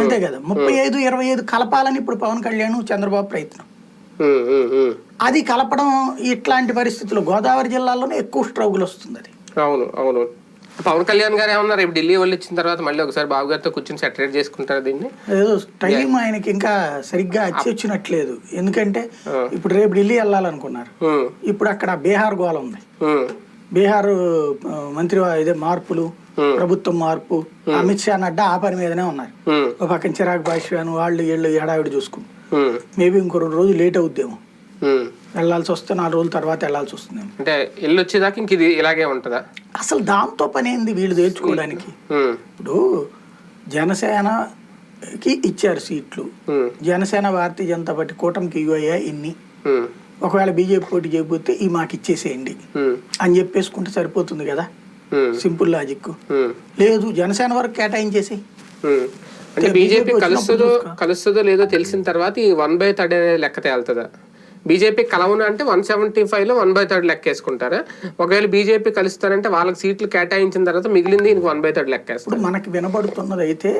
అంతే కదా. ముప్పై ఐదు ఇరవై ఐదు కలపాలని ఇప్పుడు పవన్ కళ్యాణ్ చంద్రబాబు ప్రయత్నం. అది కలపడం ఇట్లాంటి పరిస్థితుల్లో గోదావరి జిల్లాలోనే ఎక్కువ స్ట్రగుల్ వస్తుంది అది. అవును అవును. పవన్ కళ్యాణ్ గారు ఏమన్నారు? రేపు ఢిల్లీ వాళ్ళు ఇచ్చిన తర్వాత మళ్ళీ ఒకసారి బాబు గారితో కూర్చొని సెటరేట్ చేసుకుంటారు దీన్ని? ఏదో టైం ఆయనకి ఇంకా సరిగ్గా అచ్చి వచ్చినట్లేదు. ఎందుకంటే ఇప్పుడు రేపు ఢిల్లీ వెళ్ళాలనుకున్నారు. ఇప్పుడు అక్కడ బీహార్ గోల ఉంది. బీహార్ మంత్రి ఇదే మార్పులు. ప్రభుత్వం మార్పు అమిత్ షా నడ్డా ఆ పని మీదనే ఉన్నారు. ఒక పక్కన చిరాగ్ పాశ్వాన్ వాళ్ళు వీళ్ళు ఎడావిడి చూసుకుని మేబీ ఇంకో రెండు రోజులు లేట్ అవుద్దేమో. వెళ్ళాల్సి వస్తే నాలుగు రోజుల తర్వాత వెళ్ళాల్సి వస్తుందేమో. అంటే ఇల్లు వచ్చేదాకా ఇంక ఇది ఇలాగే ఉంటుందా? అసలు దాంతో పని ఏంది వీళ్ళు తేల్చుకోవడానికి? ఇప్పుడు జనసేనకి ఇచ్చారు సీట్లు. జనసేన భారతీయ జనతా పార్టీ కూటమికి ఇవ్వయ్యా ఇన్ని. ఒకవేళ బీజేపీ పోటీ చేయకపోతే ఈ మాకు ఇచ్చేసేయండి అని చెప్పేసుకుంటే సరిపోతుంది కదా? సింపుల్ లాజిక్ ఉమ్, లేదు జనసేన వరకు కేటాయించేసి. ఉమ్. అంటే బీజేపీ కలుస్తుందో కలుస్తుందో లేదో తెలిసిన తర్వాత ఈ వన్ బై థర్డ్ అనేది లెక్క తేలుతుందా? బీజేపీ కలవను అంటే వన్ సెవెంటీ ఫైవ్లో వన్ బై థర్డ్ లెక్క వేసుకుంటారా ఒకవేళ బీజేపీ కలుస్తారంటే వాళ్ళకి సీట్లు కేటాయించిన తర్వాత మిగిలింది ఇంక వన్ బై థర్డ్ లెక్క వేస్తారు ఇప్పుడు మనకి వినబడుతున్నది అయితే